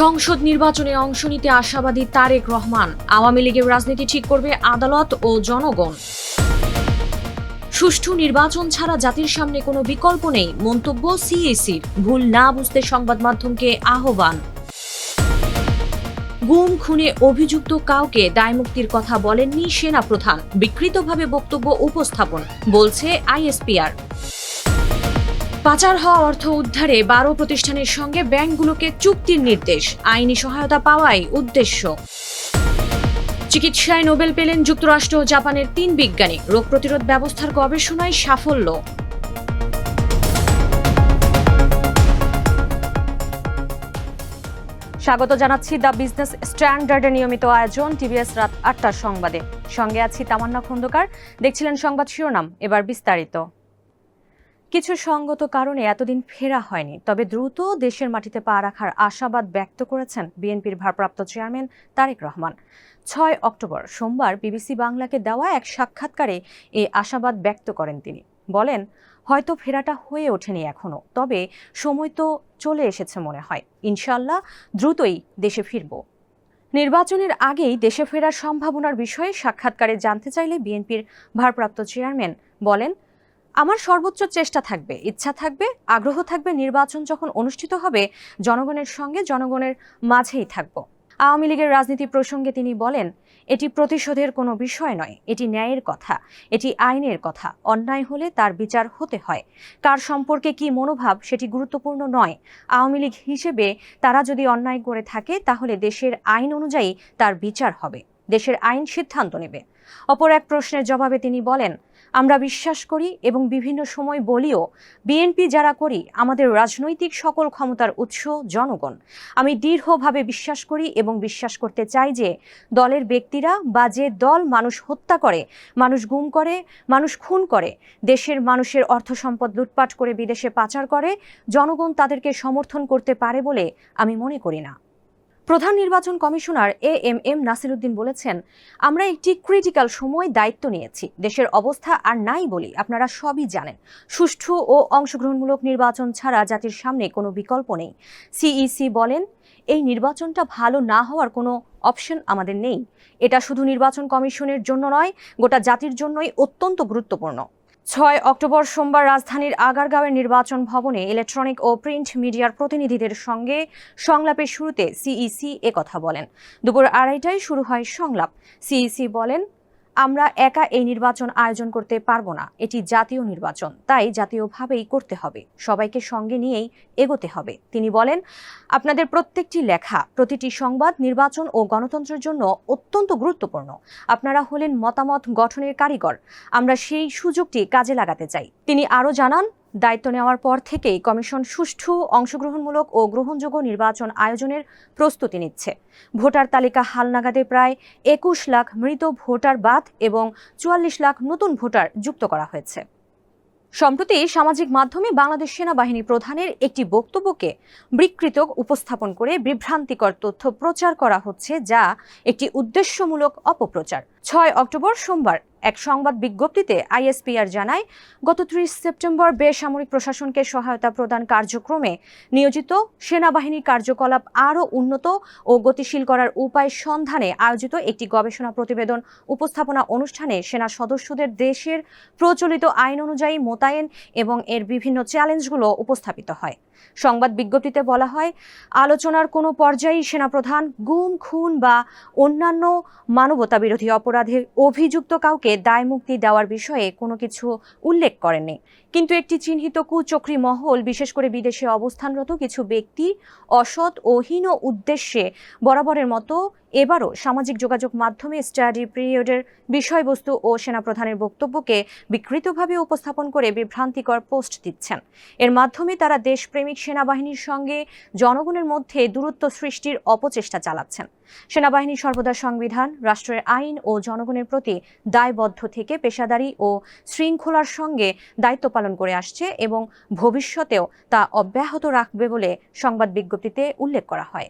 সংসদ নির্বাচনে অংশ নিতে আশাবাদী তারেক রহমান। আওয়ামী লীগের রাজনীতি ঠিক করবে আদালত ও জনগণ। সুষ্ঠু নির্বাচন ছাড়া জাতির সামনে কোনো বিকল্প নেই, মন্তব্য সিএসির। ভুল না বুঝতে সংবাদ মাধ্যমকে আহ্বান। গুম, খুনে, অভিযুক্ত কাউকে দায়মুক্তির কথা বলেননি সেনাপ্রধান। বিকৃতভাবে বক্তব্য উপস্থাপন, বলছে আইএসপিআর। পাচার হওয়া অর্থ উদ্ধারে বারো প্রতিষ্ঠানের সঙ্গে ব্যাংকগুলোকে চুক্তির নির্দেশ। আইনি সহায়তা পাওয়াই উদ্দেশ্য। চিকিৎসায় নোবেল পেলেন যুক্তরাষ্ট্র ও জাপানের তিন বিজ্ঞানী। রোগ প্রতিরোধ ব্যবস্থার গবেষণায় সাফল্য। স্বাগত জানাচ্ছি দ্য বিজনেস স্ট্যান্ডার্ডের নিয়মিত আয়োজন টিভিএস রাত আটটার সংবাদে। সঙ্গে আছি তামান্না খন্দকার। দেখছিলেন সংবাদ শিরোনাম, এবার বিস্তারিত। কিছু সঙ্গত কারণে এতদিন ফেরা হয়নি, তবে দ্রুত দেশের মাটিতে পা রাখার আশাবাদ ব্যক্ত করেছেন বিএনপির ভারপ্রাপ্ত চেয়ারম্যান তারেক রহমান। ছয় অক্টোবর সোমবার বিবিসি বাংলাকে দেওয়া এক সাক্ষাৎকারে এই আশাবাদ ব্যক্ত করেন তিনি। বলেন, হয়তো ফেরাটা হয়ে ওঠেনি এখনও, তবে সময় তো চলে এসেছে মনে হয়। ইনশাল্লাহ দ্রুতই দেশে ফিরব। নির্বাচনের আগেই দেশে ফেরার সম্ভাবনার বিষয়ে সাক্ষাৎকারে জানতে চাইলে বিএনপির ভারপ্রাপ্ত চেয়ারম্যান বলেন আমার সর্বোচ্চ চেষ্টা থাকবে, ইচ্ছা থাকবে, আগ্রহ থাকবে, নির্বাচন যখন অনুষ্ঠিত হবে, জনগণের সঙ্গে জনগণের মাঝেই থাকব। আওয়ামী লীগের রাজনীতি প্রসঙ্গে তিনি বলেন, এটি প্রতিশোধের কোনো বিষয় নয়, এটি ন্যায়ের কথা, এটি আইনের কথা, অন্যায় হলে তার বিচার হতে হয়। কার সম্পর্কে কি মনোভাব সেটি গুরুত্বপূর্ণ নয়। আওয়ামী লীগ হিসেবে তারা যদি অন্যায় করে থাকে, তাহলে দেশের আইন অনুযায়ী তার বিচার হবে, দেশের আইন সিদ্ধান্ত নেবে। অপর এক প্রশ্নের জবাবে তিনি বলেন, আমরা বিশ্বাস করি এবং বিভিন্ন সময় বলিও, বিএনপি যারা করি, আমাদের রাজনৈতিক সকল ক্ষমতার উৎস জনগণ। আমি দৃঢ়ভাবে বিশ্বাস করি এবং বিশ্বাস করতে চাই যে দলের ব্যক্তিরা বা যে দল মানুষ হত্যা করে, মানুষ গুম করে, মানুষ খুন করে, দেশের মানুষের অর্থ সম্পদ লুটপাট করে বিদেশে পাচার করে, জনগণ তাদেরকে সমর্থন করতে পারে বলে আমি মনে করি না। প্রধান নির্বাচন commissioner A M M Nasiruddin বলেছেন, আমরা একটি ক্রিটিক্যাল সময় দায়িত্ব নিয়েছি। দেশের অবস্থা আর নাই বলি আপনারা সবই জানেন। সুষ্ঠু ও অংশগ্রহণমূলক নির্বাচন ছাড়া জাতির সামনে কোনো বিকল্প নেই। সিইসি বলেন, এই নির্বাচনটা ভালো না হওয়ার কোনো অপশন আমাদের নেই। এটা শুধু নির্বাচন কমিশনের জন্য নয়, গোটা জাতির জন্যই অত্যন্ত গুরুত্বপূর্ণ। ছয় অক্টোবর সোমবার রাজধানীর আগারগাঁওয়ের নির্বাচন ভবনে ইলেকট্রনিক ও প্রিন্ট মিডিয়ার প্রতিনিধিদের সঙ্গে সংলাপের শুরুতে সিইসি কথা বলেন। দুপুর আড়াইটায় শুরু হয় সংলাপ। সিইসি বলেন আমরা একা এই নির্বাচন আয়োজন করতে পারব না। এটি জাতীয় নির্বাচন, তাই জাতীয়ভাবেই করতে হবে। সবাইকে সঙ্গে নিয়েই এগোতে হবে। তিনি বলেন, আপনাদের প্রত্যেকটি লেখা, প্রতিটি সংবাদ নির্বাচন ও গণতন্ত্রের জন্য অত্যন্ত গুরুত্বপূর্ণ। আপনারা হলেন মতামত গঠনের কারিগর। আমরা সেই সুযোগটি কাজে লাগাতে চাই। তিনি আরও জানান দায়িত্ব নেওয়ার পর থেকেই কমিশন সুষ্ঠু, অংশগ্রহণমূলক ও গ্রহণযোগ্য নির্বাচন আয়োজনের প্রস্তুতি নিচ্ছে। ভোটার তালিকা হালনাগাদে প্রায় একুশ লাখ মৃত ভোটার বাদ এবং চুয়াল্লিশ লাখ নতুন ভোটার যুক্ত করা হয়েছে। সম্প্রতি সামাজিক মাধ্যমে বাংলাদেশ সেনাবাহিনী প্রধানের একটি বক্তব্যকে বিকৃত উপস্থাপন করে বিভ্রান্তিকর তথ্য প্রচার করা হচ্ছে, যা একটি উদ্দেশ্যমূলক অপপ্রচার। ছয় অক্টোবর সোমবার এক সংবাদ বিজ্ঞপ্তিতে আইএসপিআর জানায়, গত ত্রিশ সেপ্টেম্বর বেসামরিক প্রশাসনকে সহায়তা প্রদান কার্যক্রমে নিয়োজিত সেনাবাহিনীর কার্যকলাপ আরও উন্নত ও গতিশীল করার উপায় সন্ধানে আয়োজিত একটি গবেষণা প্রতিবেদন উপস্থাপনা অনুষ্ঠানে সেনা সদস্যদের দেশের প্রচলিত আইন অনুযায়ী মোতায়েন এবং এর বিভিন্ন চ্যালেঞ্জগুলো উপস্থাপিত হয়। সংবাদ বিজ্ঞপ্তিতে বলা হয়, আলোচনার কোনো পর্যায়েই সেনাপ্রধান গুম, খুন বা অন্যান্য মানবতাবিরোধী অপরাধে অভিযুক্ত কাউকে দায়মুক্তি দেওয়ার বিষয়ে কোনো কিছু উল্লেখ করেননি। কিন্তু একটি চিহ্নিত কুচক্রী মহল, বিশেষ করে বিদেশে অবস্থানরত কিছু ব্যক্তি, অসৎ ও হীন উদ্দেশ্যে বরাবরের মতো এবারও সামাজিক যোগাযোগ মাধ্যমে স্টাডি পিরিয়ডের বিষয়বস্তু ও সেনাপ্রধানের বক্তব্যকে বিকৃতভাবে উপস্থাপন করে বিভ্রান্তিকর পোস্ট দিচ্ছেন। এর মাধ্যমে তারা দেশপ্রেমিক সেনাবাহিনীর সঙ্গে জনগণের মধ্যে দূরত্ব সৃষ্টির অপচেষ্টা চালাচ্ছেন। সেনাবাহিনী সর্বদা সংবিধান, রাষ্ট্রের আইন ও জনগণের প্রতি দায়বদ্ধ থেকে পেশাদারি ও শৃঙ্খলার সঙ্গে দায়িত্ব পালন করে আসছে এবং ভবিষ্যতেও তা অব্যাহত রাখবে বলে সংবাদ বিজ্ঞপ্তিতে উল্লেখ করা হয়।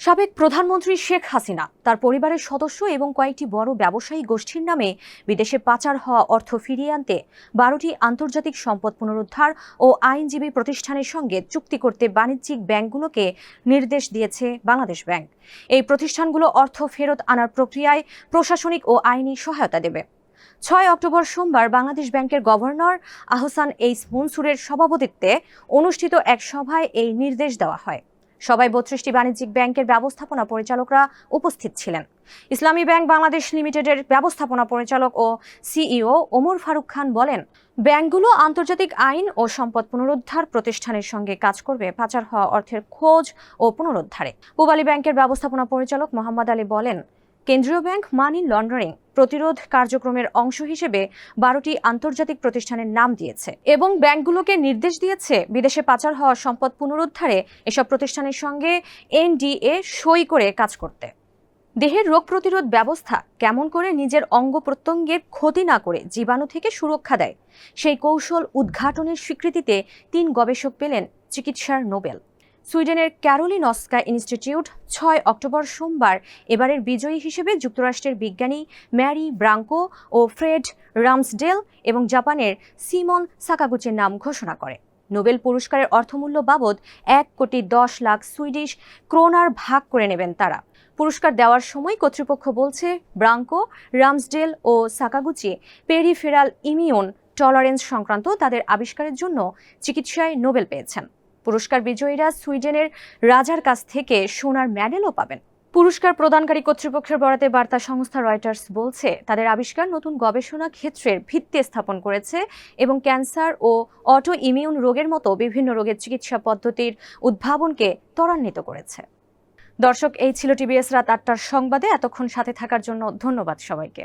সাবেক প্রধানমন্ত্রী শেখ হাসিনা, তার পরিবারের সদস্য এবং কয়েকটি বড় ব্যবসায়ী গোষ্ঠীর নামে বিদেশে পাচার হওয়া অর্থ ফিরিয়ে আনতে বারোটি আন্তর্জাতিক সম্পদ পুনরুদ্ধার ও আইনজীবী প্রতিষ্ঠানের সঙ্গে চুক্তি করতে বাণিজ্যিক ব্যাংকগুলোকে নির্দেশ দিয়েছে বাংলাদেশ ব্যাংক। এই প্রতিষ্ঠানগুলো অর্থ ফেরত আনার প্রক্রিয়ায় প্রশাসনিক ও আইনি সহায়তা দেবে। ছয় অক্টোবর সোমবার বাংলাদেশ ব্যাংকের গভর্নর আহসান এইস মনসুরের সভাপতিত্বে অনুষ্ঠিত এক সভায় এই নির্দেশ দেওয়া হয়। সবাই বত্রিশটি বাণিজ্যিক ব্যাংকের ব্যবস্থাপনা পরিচালকরা উপস্থিত ছিলেন। ইসলামী ব্যাংক বাংলাদেশ লিমিটেডের ব্যবস্থাপনা পরিচালক ও সিইও ওমর ফারুক খান বলেন, ব্যাংকগুলো আন্তর্জাতিক আইন ও সম্পদ পুনরুদ্ধার প্রতিষ্ঠানের সঙ্গে কাজ করবে পাচার হওয়া অর্থের খোঁজ ও পুনরুদ্ধারে। পূবালী ব্যাংকের ব্যবস্থাপনা পরিচালক মোহাম্মদ আলী বলেন, কেন্দ্রীয় ব্যাংক মানি লন্ডারিং প্রতিরোধ কার্যক্রমের অংশ হিসেবে বারোটি আন্তর্জাতিক প্রতিষ্ঠানের নাম দিয়েছে। এবং ব্যাংকগুলোকে নির্দেশ দিয়েছে বিদেশে পাচার হওয়া সম্পদ পুনরুদ্ধারে এসব প্রতিষ্ঠানের সঙ্গে এনডিএ সই করে কাজ করতে। দেহের রোগ প্রতিরোধ ব্যবস্থা কেমন করে নিজের অঙ্গ প্রত্যঙ্গের ক্ষতি না করে জীবাণু থেকে সুরক্ষা দেয়, সেই কৌশল উদ্ঘাটনের স্বীকৃতিতে তিন গবেষক পেলেন চিকিৎসার নোবেল। সুইডেনের ক্যারোলিনস্কা ইনস্টিটিউট ছয় অক্টোবর সোমবার এবারের বিজয়ী হিসেবে যুক্তরাষ্ট্রের বিজ্ঞানী ম্যারি ব্রাঙ্কো ও ফ্রেড রামসডেল এবং জাপানের সিমন সাকাগুচির নাম ঘোষণা করে। নোবেল পুরস্কারের অর্থমূল্য বাবদ এক কোটি দশ লাখ সুইডিশ ক্রোনার ভাগ করে নেবেন তারা। পুরস্কার দেওয়ার সময় কর্তৃপক্ষ বলছে, ব্রাঙ্কো, রামসডেল ও সাকাগুচি পেরিফেরাল ইমিউন টলারেন্স সংক্রান্ত তাদের আবিষ্কারের জন্য চিকিৎসায় নোবেল পেয়েছেন। পুরস্কার বিজয়ীরা সুইডেনের রাজার কাছ থেকে সোনার মেডেলও পাবেন। পুরস্কার প্রদানকারী কর্তৃপক্ষের বরাতে বার্তা সংস্থা রয়টার্স বলছে, তাদের আবিষ্কার নতুন গবেষণা ক্ষেত্রের ভিত্তি স্থাপন করেছে এবং ক্যান্সার ও অটো ইমিউন রোগের মতো বিভিন্ন রোগের চিকিৎসা পদ্ধতির উদ্ভাবনকে ত্বরান্বিত করেছে। দর্শক, এই ছিল টিবিএস রাত আটটার সংবাদে। এতক্ষণ সাথে থাকার জন্য ধন্যবাদ সবাইকে।